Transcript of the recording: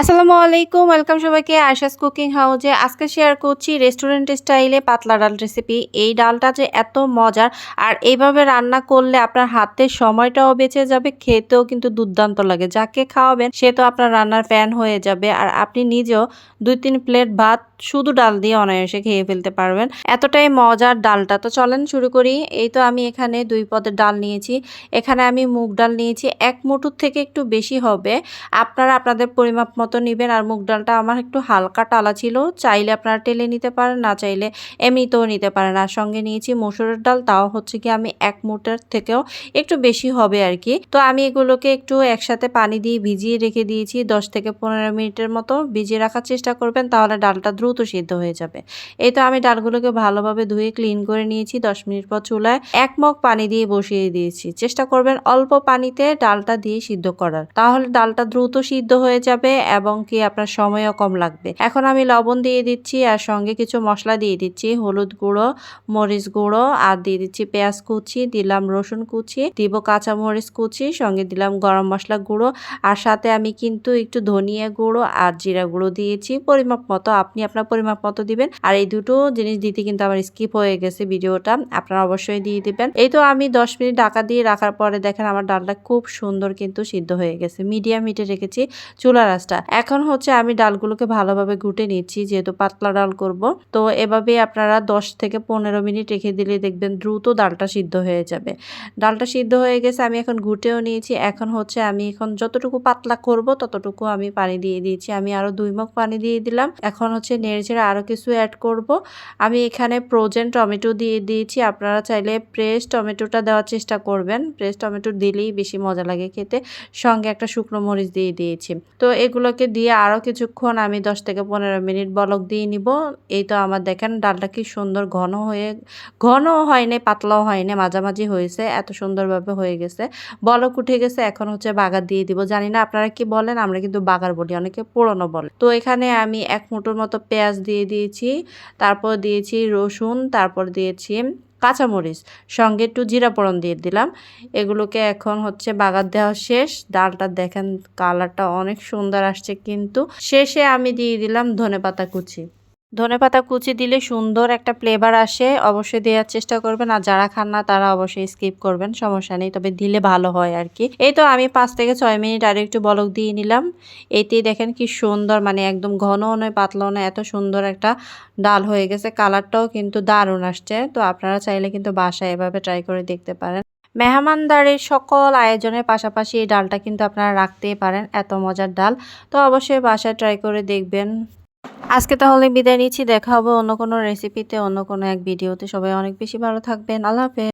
আসসালামু আলাইকুম, ওয়েলকাম সবাইকে আয়শাস কুকিং হাউজে। আজকে শেয়ার করছি রেস্টুরেন্ট স্টাইলে পাতলা ডাল রেসিপি। এই ডালটা যে এত মজার, আর এইভাবে রান্না করলে আপনার হাতের সময়টাও বেঁচে যাবে, খেতেও কিন্তু দুর্দান্ত লাগে। যাকে খাওয়াবেন, সে তো আপনার রান্নার ফ্যান হয়ে যাবে, আর আপনি নিজেও দুই তিন প্লেট ভাত শুধু ডাল দিয়ে অনায়াসে খেয়ে ফেলতে পারবেন। এতটাই মজার ডালটা। তো চলেন শুরু করি। এই তো আমি এখানে দুই পদের ডাল নিয়েছি। এখানে আমি মুগ ডাল নিয়েছি। এক মুঠুর থেকে একটু বেশি হবে। আপনারা আপনাদের পরিমাপ মতো নেবেন। আর মুগ ডালটা আমার একটু হালকা টালা ছিল। চাইলে আপনারা টেলে নিতে পারেন, না চাইলে এমনিতেও নিতে পারেন। আর সঙ্গে নিয়েছি মসুরের ডাল, তাও হচ্ছে কি আমি এক মুঠের থেকেও একটু বেশি হবে আর কি। তো আমি এগুলোকে একটু একসাথে পানি দিয়ে ভিজিয়ে রেখে দিয়েছি। দশ থেকে পনেরো মিনিটের মতো ভিজিয়ে রাখার চেষ্টা করবেন, তাহলে ডালটা দ্রুত সিদ্ধ হয়ে যাবে। এই তো আমি ডালগুলোকে ভালোভাবে ধুয়ে ক্লিন করে নিয়েছি দশ মিনিট পর চুলায়। এক মগ পানি দিয়ে বসিয়ে দিয়েছি। চেষ্টা করবেন অল্প পানিতে ডালটা দিয়ে সিদ্ধ করার। তাহলে ডালটা দ্রুত সিদ্ধ হয়ে যাবে এবং কি আপনার সময়ও কম লাগবে। এখন আমি লবণ দিয়ে দিচ্ছি আর সঙ্গে কিছু মশলা দিয়ে দিচ্ছি। হলুদ গুঁড়ো, মরিচ গুঁড়ো আর দিয়ে দিচ্ছি পেঁয়াজ কুচি, দিলাম রসুন কুচি, দিব কাঁচা মরিচ কুচি, সঙ্গে দিলাম গরম মশলা গুঁড়ো আর সাথে আমি কিন্তু একটু ধনিয়া গুঁড়ো আর জিরা গুঁড়ো দিয়েছি। পরিমাপ মতো, আপনি আপনার পরিমাপ মতো দিবেন। আর এই দুটো জিনিস দিতে কিন্তু আমার স্কিপ হয়ে গেছে ভিডিওটা, আপনারা অবশ্যই দিয়ে দিবেন। এই তো আমি দশ মিনিট ঢাকা দিয়ে রাখার পরে দেখেন আমার ডালটা খুব সুন্দর কিন্তু সিদ্ধ হয়ে গেছে। মিডিয়াম হিটে রেখেছি চুলা রাসটা এখন হচ্ছে আমি ডালগুলোকে ভালোভাবে ঘুটে নিচ্ছি, যেহেতু পাতলা ডাল করব। তো এভাবে আপনারা দশ থেকে পনেরো মিনিট রেখে দিলে দেখবেন দ্রুত ডালটা সিদ্ধ হয়ে যাবে। ডালটা সিদ্ধ হয়ে গেছে, আমি এখন ঘুটেও নিয়েছি। এখন হচ্ছে আমি এখন যতটুকু পাতলা করব, ততটুকু আমি পানি দিয়ে দিয়েছি। আমি আরও দুই মগ পানি দিয়ে দিলাম। এখন হচ্ছে নেড়ে ছেড়ে আরও কিছু অ্যাড করব। আমি এখানে প্রোজেন টমেটো দিয়ে দিয়েছি। আপনারা চাইলে ফ্রেশ টমেটোটা দেওয়ার চেষ্টা করবেন। ফ্রেশ টমেটো দিলেই বেশি মজা লাগে খেতে। সঙ্গে একটা শুকনো মরিচ দিয়ে দিয়েছি। তো এগুলোকে দিয়ে আরও কিছুক্ষণ আমি দশ থেকে পনেরো মিনিট বলক দিয়ে নিব। এই তো আমার দেখেন ডালটা কি সুন্দর ঘন হয়ে, ঘনও হয়নি, পাতলাও হয়নি, মাঝামাঝি হয়েছে, এত সুন্দরভাবে হয়ে গেছে। বলক উঠে গেছে, এখন হচ্ছে বাগার দিয়ে দিব। জানি না আপনারা কি বলেন, আমরা কিন্তু বাগার বলি, অনেকে পুরনো বলে। তো এখানে আমি এক মুঠোর মতো পেঁয়াজ দিয়ে দিয়েছি, তারপর দিয়েছি রসুন, তারপর দিয়েছি কাঁচামরিচ, সঙ্গে একটু জিরা পড়ন দিয়ে দিলাম। এগুলোকে এখন হচ্ছে বাগার দেওয়া শেষ। ডালটা দেখেন কালারটা অনেক সুন্দর আসছে কিন্তু। শেষে আমি দিয়ে দিলাম ধনে পাতা কুচি। ধনেপাতা কুচি দিলে সুন্দর একটা ফ্লেভার আসে, অবশ্যই দেওয়ার চেষ্টা করবেন। আর যারা খান না, তারা অবশ্যই স্কিপ করবেন, সমস্যা নেই। তবে দিলে ভালো হয় আর কি এই তো আমি পাঁচ থেকে ছয় মিনিট আর একটু বলক দিয়ে নিলাম। এতেই দেখেন কি সুন্দর মানে একদম ঘন নয় পাতলাও নয়, এত সুন্দর একটা ডাল হয়ে গেছে। কালারটাও কিন্তু দারুণ আসছে। তো আপনারা চাইলে কিন্তু বাসায় এভাবে ট্রাই করে দেখতে পারেন। মেহমানদারের সকল আয়োজনের পাশাপাশি এই ডালটা কিন্তু আপনারা রাখতেই পারেন, এত মজার ডাল। তো অবশ্যই বাসায় ট্রাই করে দেখবেন। আজকে তাহলে বিদায় নিচ্ছি, দেখা হবে অন্য কোনো রেসিপিতে অন্য কোনো এক ভিডিওতে সবাই অনেক বেশি ভালো থাকবেন। আল্লাহ হাফেজ।